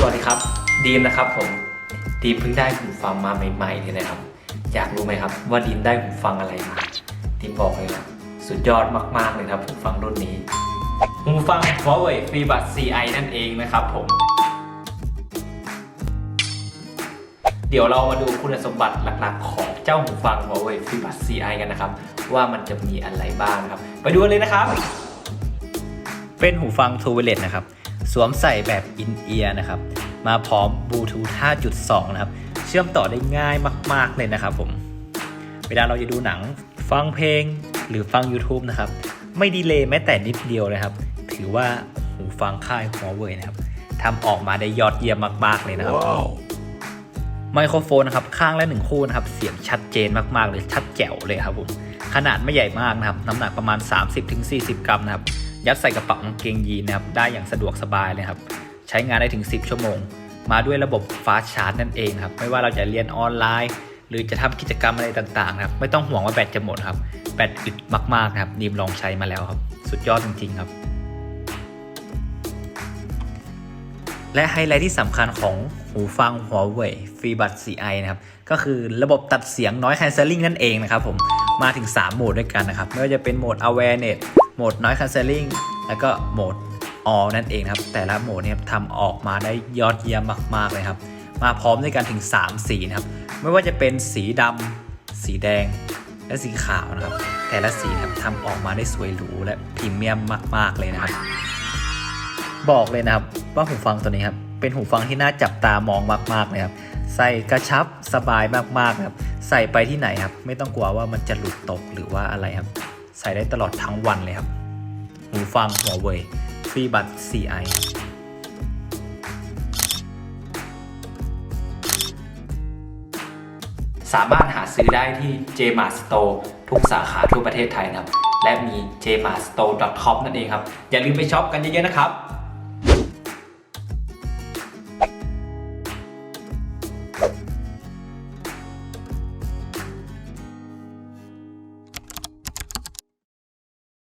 สวัสดีครับดีมนะครับผมดีมเพิ่งได้หูฟังมาใหม่ๆเลยนะครับ อยากรู้ไหมครับ ว่าดีมได้หูฟังอะไรมาดีมบอกเลยนะสุดยอดมากๆเลยครับหูฟังรุ่นนี้หูฟัง Huawei FreeBuds CI นั่นเองนะครับผม เดี๋ยวเรามาดูคุณสมบัติหลักๆ ของเจ้าหูฟัง Huawei FreeBuds CI กันนะครับ ว่ามันจะมีอะไรบ้างนะครับ ไปดูกันเลยนะครับ เป็นหูฟัง True Wireless นะครับ สวมใส่แบบ in ear นะครับ มาพร้อมบลูทูธ5.2 นะครับ เชื่อมต่อได้ง่ายมาก ๆ เลยนะครับผม เวลาเราจะดูหนัง ฟังเพลง หรือฟัง YouTube นะครับ ไม่ดีเลย์แม้แต่นิดเดียวเลยครับ ถือว่าหูฟังค่าย Huawei นะครับทำออกมาได้ยอดเยี่ยมมาก ๆ เลยนะครับไมโครโฟนนะครับข้างละหนึ่งคู่นะครับเสียงชัดเจนมากๆเลยชัดแจ๋วเลยครับผมขนาดไม่ใหญ่มากนะครับน้ำหนักประมาณ 30-40 กรัมนะครับ ยัดใส่กระเป๋ากางเกงยีนนะครับได้อย่างสะดวกสบายเลยครับใช้งานได้ถึง 10 ชั่วโมง มาด้วยระบบฟาสชาร์จนั่นเองครับไม่ว่าเราจะเรียนออนไลน์ หรือจะทำกิจกรรมอะไรต่างๆครับไม่ต้องห่วงว่าแบตจะหมดครับแบตอึดมากๆนะครับดีมลองใช้มาแล้วครับสุดยอดจริงๆครับ และไฮไลท์ที่สำคัญของหูฟัง Huawei FreeBuds CI นะครับก็คือระบบตัดเสียง Noise Cancelling นั่นเองนะครับผมมาถึง 3 โหมดด้วยกันนะครับไม่ว่าจะเป็นโหมด Awareness โหมด Noise Cancelling แล้วก็โหมด All นั่นเองครับ แต่ละโหมดเนี่ยทำออกมาได้ยอดเยี่ยมมากๆเลยครับ มาพร้อมด้วยกันถึง 3 สีนะครับ ไม่ว่าจะเป็นสีดำสีแดง และสีขาวนะครับ แต่ละสีนะครับทำออกมาได้สวยหรูและพรีเมียมมากๆเลยนะครับ บอกเลยนะครับว่าหูฟังตัวนี้ครับเป็นหูฟังที่น่าจับตามองมากๆเลยครับ ใส่กระชับสบายมากๆครับ ใส่ไปที่ไหนครับ ไม่ต้องกลัวว่ามันจะหลุดตกหรือว่าอะไรครับ ใส่ได้ตลอดทั้งวันเลยครับ หูฟัง Huawei FreeBuds CI สามารถหาซื้อได้ที่ JMart Store ทุกสาขาทั่วประเทศไทยนะครับ และมี jmartstore.com นั่นเองครับ อย่าลืมไปช็อปกันเยอะๆนะครับ